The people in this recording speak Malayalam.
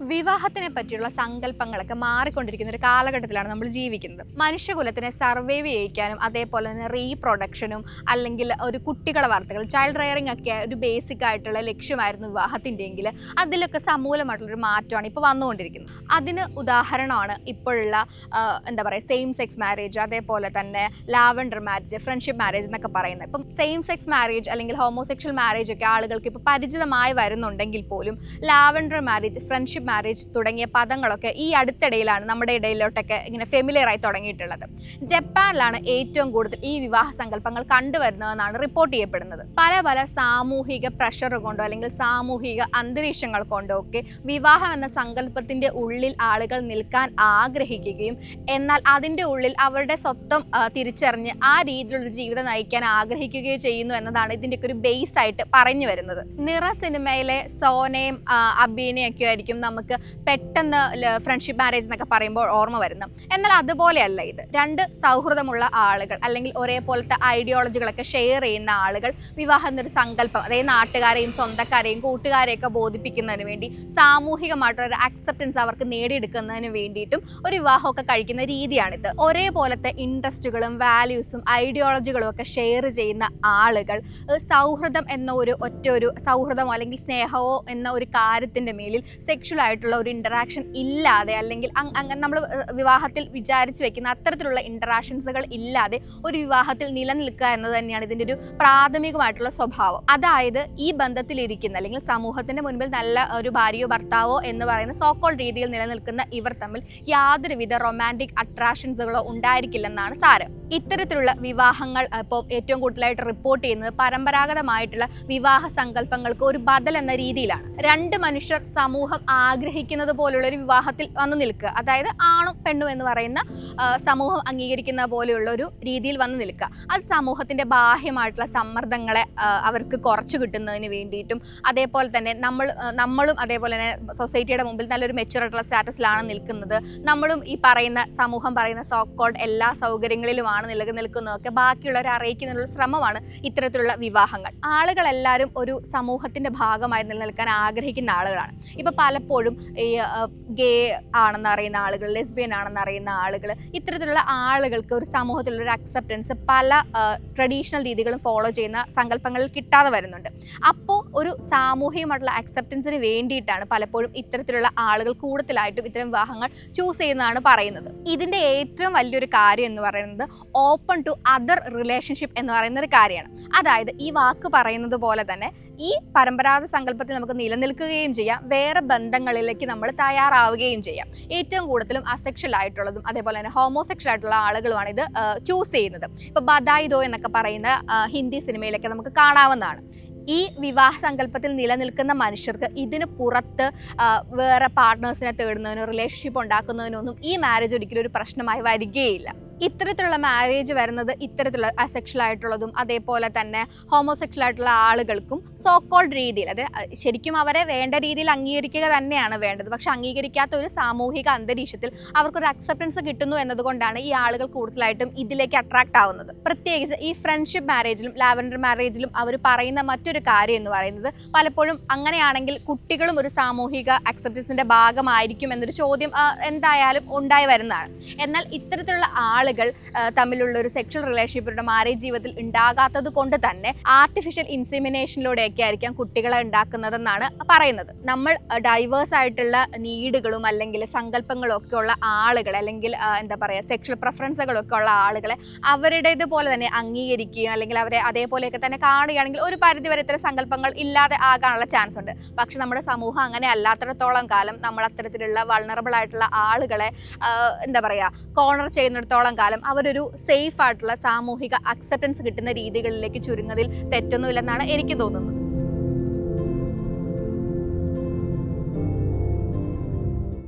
വിവാഹത്തിനെ പറ്റിയുള്ള സങ്കല്പങ്ങളൊക്കെ മാറിക്കൊണ്ടിരിക്കുന്ന ഒരു കാലഘട്ടത്തിലാണ് നമ്മൾ ജീവിക്കുന്നത്. മനുഷ്യകുലത്തിനെ സർവൈവ് ചെയ്യിക്കാനും അതേപോലെ തന്നെ റീപ്രൊഡക്ഷനും അല്ലെങ്കിൽ ഒരു കുട്ടികളെ വാർത്തകൾ ചൈൽഡ് റെയറിംഗ് ഒക്കെ ഒരു ബേസിക് ആയിട്ടുള്ള ലക്ഷ്യമായിരുന്നു വിവാഹത്തിന്റെ എങ്കിൽ അതിലൊക്കെ സമൂലമായിട്ടുള്ളൊരു മാറ്റമാണ് ഇപ്പോൾ വന്നുകൊണ്ടിരിക്കുന്നത്. അതിന് ഉദാഹരണമാണ് ഇപ്പോഴുള്ള എന്താ പറയുക സെയിം സെക്സ് മാരേജ് അതേപോലെ തന്നെ ലാവൻഡർ മാരേജ് ഫ്രണ്ട്ഷിപ്പ് മാരേജ് എന്നൊക്കെ പറയുന്നത്. ഇപ്പം സെയിം സെക്സ് മാരേജ് അല്ലെങ്കിൽ ഹോമോസെക്ഷൽ മാരേജ് ഒക്കെ ആളുകൾക്ക് ഇപ്പോൾ പരിചിതമായി വരുന്നുണ്ടെങ്കിൽ പോലും ലാവൻഡർ മാരേജ് ഫ്രണ്ട്ഷിപ്പ് മാരേജ് തുടങ്ങിയ പദങ്ങളൊക്കെ ഈ അടുത്തിടയിലാണ് നമ്മുടെ ഇടയിലോട്ടൊക്കെ ഇങ്ങനെ ഫെമിലിയർ ആയി തുടങ്ങിയിട്ടുള്ളത്. ജപ്പാനിലാണ് ഏറ്റവും കൂടുതൽ ഈ വിവാഹ സങ്കല്പങ്ങൾ കണ്ടുവരുന്നതെന്നാണ് റിപ്പോർട്ട് ചെയ്യപ്പെടുന്നത്. പല പല സാമൂഹിക പ്രഷർ കൊണ്ടോ അല്ലെങ്കിൽ സാമൂഹിക അന്തരീക്ഷങ്ങൾ കൊണ്ടോ ഒക്കെ വിവാഹം എന്ന സങ്കല്പത്തിന്റെ ഉള്ളിൽ ആളുകൾ നിൽക്കാൻ ആഗ്രഹിക്കുകയും എന്നാൽ അതിന്റെ ഉള്ളിൽ അവരുടെ സ്വത്വം തിരിച്ചറിഞ്ഞ് ആ രീതിയിലുള്ള ജീവിതം നയിക്കാൻ ആഗ്രഹിക്കുകയോ ചെയ്യുന്നു എന്നതാണ് ഇതിന്റെയൊക്കെ ഒരു ബേസ് ആയിട്ട് പറഞ്ഞു വരുന്നത്. നിറ സിനിമയിലെ സോനയും അബീനയൊക്കെ ആയിരിക്കും നമുക്ക് പെട്ടെന്ന് ഫ്രണ്ട്ഷിപ്പ് മാരേജ് എന്നൊക്കെ പറയുമ്പോൾ ഓർമ്മ വരുന്നു. എന്നാൽ അതുപോലെയല്ല ഇത്. രണ്ട് സൗഹൃദമുള്ള ആളുകൾ അല്ലെങ്കിൽ ഒരേപോലത്തെ ഐഡിയോളജികളൊക്കെ ഷെയർ ചെയ്യുന്ന ആളുകൾ വിവാഹം എന്നൊരു സങ്കല്പം അതായത് നാട്ടുകാരെയും സ്വന്തക്കാരെയും കൂട്ടുകാരെയൊക്കെ ബോധിപ്പിക്കുന്നതിന് വേണ്ടി സാമൂഹികമായിട്ടുള്ള ഒരു അക്സെപ്റ്റൻസ് അവർക്ക് നേടിയെടുക്കുന്നതിന് വേണ്ടിയിട്ടും ഒരു വിവാഹമൊക്കെ കഴിക്കുന്ന രീതിയാണിത്. ഒരേപോലത്തെ ഇൻട്രസ്റ്റുകളും വാല്യൂസും ഐഡിയോളജികളും ഒക്കെ ഷെയർ ചെയ്യുന്ന ആളുകൾ സൗഹൃദം എന്ന ഒരു ഒറ്റ ഒരു സൗഹൃദമോ അല്ലെങ്കിൽ സ്നേഹമോ എന്ന ഒരു കാര്യത്തിന്റെ മേലിൽ സെക്ഷൽ ആയിട്ടുള്ള ഒരു ഇന്ററാക്ഷൻ ഇല്ലാതെ അല്ലെങ്കിൽ അങ്ങനെ നമ്മൾ വിവാഹത്തിൽ വിചാരിച്ചു വെക്കുന്ന അത്തരത്തിലുള്ള ഇന്ററാക്ഷൻസുകൾ ഇല്ലാതെ ഒരു വിവാഹത്തിൽ നിലനിൽക്കുക എന്നത് തന്നെയാണ് ഇതിന്റെ ഒരു പ്രാഥമികമായിട്ടുള്ള സ്വഭാവം. അതായത് ഈ ബന്ധത്തിലിരിക്കുന്ന അല്ലെങ്കിൽ സമൂഹത്തിന്റെ മുൻപിൽ നല്ല ഒരു ഭാര്യയോ ഭർത്താവോ എന്ന് പറയുന്ന സോക്കോൾ രീതിയിൽ നിലനിൽക്കുന്ന ഇവർ തമ്മിൽ യാതൊരുവിധ റൊമാന്റിക് അട്രാക്ഷൻസുകളോ ഉണ്ടായിരിക്കില്ലെന്നാണ് സാരം. ഇത്തരത്തിലുള്ള വിവാഹങ്ങൾ ഇപ്പോൾ ഏറ്റവും കൂടുതലായിട്ട് റിപ്പോർട്ട് ചെയ്യുന്നത് പരമ്പരാഗതമായിട്ടുള്ള വിവാഹ സങ്കല്പങ്ങൾക്ക് ഒരു ബദൽ എന്ന രീതിയിലാണ്. രണ്ട് മനുഷ്യർ സമൂഹം ആഗ്രഹിക്കുന്നത് പോലുള്ള ഒരു വിവാഹത്തിൽ വന്നു നിൽക്കുക. അതായത് ആണും പെണ്ണും എന്ന് പറയുന്ന സമൂഹം അംഗീകരിക്കുന്ന പോലെയുള്ള ഒരു രീതിയിൽ വന്നു നിൽക്കുക. അത് സമൂഹത്തിന്റെ ബാഹ്യമായിട്ടുള്ള സമ്മർദ്ദങ്ങളെ അവർക്ക് കുറച്ച് കിട്ടുന്നതിന് വേണ്ടിയിട്ടും അതേപോലെ തന്നെ നമ്മൾ നമ്മളും അതേപോലെ തന്നെ സൊസൈറ്റിയുടെ മുമ്പിൽ നല്ലൊരു മെച്ചുറായിട്ടുള്ള സ്റ്റാറ്റസിലാണ് നിൽക്കുന്നത്. നമ്മളും ഈ പറയുന്ന സമൂഹം പറയുന്ന സോക്കോഡ് എല്ലാ സൗകര്യങ്ങളിലുമാണ് നിലനിൽക്കുന്നതൊക്കെ നിൽക്കുന്നതൊക്കെ ബാക്കിയുള്ളവരെ അറിയിക്കുന്നതിനുള്ള ശ്രമമാണ് ഇത്തരത്തിലുള്ള വിവാഹങ്ങൾ. ആളുകളെല്ലാവരും ഒരു സമൂഹത്തിന്റെ ഭാഗമായി നിലനിൽക്കാൻ ആഗ്രഹിക്കുന്ന ആളുകളാണ്. ഇപ്പോൾ പലപ്പോഴും ഈ ഗേ ആണെന്ന് അറിയുന്ന ആളുകൾ ലെസ്ബിയൻ ആണെന്ന് അറിയുന്ന ആളുകൾ ഇത്തരത്തിലുള്ള ആളുകൾക്ക് ഒരു സമൂഹത്തിലുള്ള ഒരു അക്സെപ്റ്റൻസ് പല ട്രഡീഷണൽ രീതികളും ഫോളോ ചെയ്യുന്ന സങ്കല്പങ്ങളിൽ കിട്ടാതെ വരുന്നുണ്ട്. അപ്പോൾ ഒരു സാമൂഹികമായിട്ടുള്ള അക്സെപ്റ്റൻസിന് വേണ്ടിയിട്ടാണ് പലപ്പോഴും ഇത്തരത്തിലുള്ള ആളുകൾ കൂടുതലായിട്ടും ഇത്തരം വിവാഹങ്ങൾ ചൂസ് ചെയ്യുന്നതാണ് പറയുന്നത്. ഇതിന്റെ ഏറ്റവും വലിയൊരു കാര്യം എന്ന് പറയുന്നത് ഓപ്പൺ ടു അതർ റിലേഷൻഷിപ്പ് എന്ന് പറയുന്ന ഒരു കാര്യമാണ്. അതായത് ഈ വാക്ക് പറയുന്നത് പോലെ തന്നെ ഈ പരമ്പരാഗത സങ്കല്പത്തിൽ നമുക്ക് നിലനിൽക്കുകയും ചെയ്യാം. വേറെ ബന്ധങ്ങളിലേക്ക് നമ്മൾ തയ്യാറാവുകയും ചെയ്യാം. ഏറ്റവും കൂടുതലും അസെക്ഷൽ ആയിട്ടുള്ളതും അതേപോലെ തന്നെ ഹോമോസെക്ഷൽ ആയിട്ടുള്ള ആളുകളുമാണ് ഇത് ചൂസ് ചെയ്യുന്നത്. ഇപ്പോൾ ബദായിദോ എന്നൊക്കെ പറയുന്ന ഹിന്ദി സിനിമയിലൊക്കെ നമുക്ക് കാണാവുന്നതാണ്. ഈ വിവാഹ സങ്കല്പത്തിൽ നിലനിൽക്കുന്ന മനുഷ്യർക്ക് ഇതിന് പുറത്ത് വേറെ പാർട്ട്നേഴ്സിനെ തേടുന്നതിനോ റിലേഷൻഷിപ്പ് ഉണ്ടാക്കുന്നതിനോ ഒന്നും ഈ മാരേജ് ഒരിക്കലും ഒരു പ്രശ്നമായി വരികയില്ല. ഇത്തരത്തിലുള്ള മാരേജ് വരുന്നത് ഇത്തരത്തിലുള്ള അസെക്ഷൽ ആയിട്ടുള്ളതും അതേപോലെ തന്നെ ഹോമോസെക്ഷൽ ആയിട്ടുള്ള ആളുകൾക്കും സോക്കോൾഡ് രീതിയിൽ അത് ശരിക്കും അവരെ വേണ്ട രീതിയിൽ അംഗീകരിക്കുക തന്നെയാണ് വേണ്ടത്. പക്ഷെ അംഗീകരിക്കാത്ത ഒരു സാമൂഹിക അന്തരീക്ഷത്തിൽ അവർക്കൊരു അക്സെപ്റ്റൻസ് കിട്ടുന്നു എന്നതുകൊണ്ടാണ് ഈ ആളുകൾ കൂടുതലായിട്ടും ഇതിലേക്ക് അട്രാക്ട് ആവുന്നത്. പ്രത്യേകിച്ച് ഈ ഫ്രണ്ട്ഷിപ്പ് മാരേജിലും ലാവൻഡർ മാരേജിലും അവർ പറയുന്ന മറ്റൊരു കാര്യം എന്ന് പറയുന്നത് പലപ്പോഴും അങ്ങനെയാണെങ്കിൽ കുട്ടികളും ഒരു സാമൂഹിക അക്സെപ്റ്റൻസിന്റെ ഭാഗമായിരിക്കും എന്നൊരു ചോദ്യം എന്തായാലും ഉണ്ടായി വരുന്നതാണ്. എന്നാൽ ഇത്തരത്തിലുള്ള ആളുകൾ തമ്മിലുള്ള ഒരു സെക്ഷൽ റിലേഷൻഷിപ്പിലൂടെ മാരേജ് ജീവിതത്തിൽ ഉണ്ടാകാത്തത് കൊണ്ട് തന്നെ ആർട്ടിഫിഷ്യൽ ഇൻസിമിനേഷനിലൂടെയൊക്കെ ആയിരിക്കാം കുട്ടികളെ ഉണ്ടാക്കുന്നതെന്നാണ് പറയുന്നത്. നമ്മൾ ഡൈവേഴ്സ് ആയിട്ടുള്ള നീഡുകളും അല്ലെങ്കിൽ സങ്കല്പങ്ങളും ഒക്കെ ഉള്ള ആളുകൾ അല്ലെങ്കിൽ എന്താ പറയുക സെക്ഷൽ പ്രിഫറൻസുകളൊക്കെ ഉള്ള ആളുകളെ അവരുടേതുപോലെ തന്നെ അംഗീകരിക്കുകയും അല്ലെങ്കിൽ അവരെ അതേപോലെയൊക്കെ തന്നെ കാണുകയാണെങ്കിൽ ഒരു പരിധിവരെ ഇത്തരം സങ്കല്പങ്ങൾ ഇല്ലാതെ ആകാനുള്ള ചാൻസ് ഉണ്ട്. പക്ഷെ നമ്മുടെ സമൂഹം അങ്ങനെ അല്ലാത്തിടത്തോളം കാലം നമ്മൾ അത്തരത്തിലുള്ള വൾണറബിൾ ആയിട്ടുള്ള ആളുകളെ എന്താ പറയുക കോർണർ ചെയ്യുന്നിടത്തോളം കാലം അവരൊരു സേഫ് ആയിട്ടുള്ള സാമൂഹിക അക്സെപ്റ്റൻസ് കിട്ടുന്ന രീതികളിലേക്ക് ചുരുങ്ങതിൽ തെറ്റൊന്നുമില്ലെന്നാണ് എനിക്ക് തോന്നുന്നത്.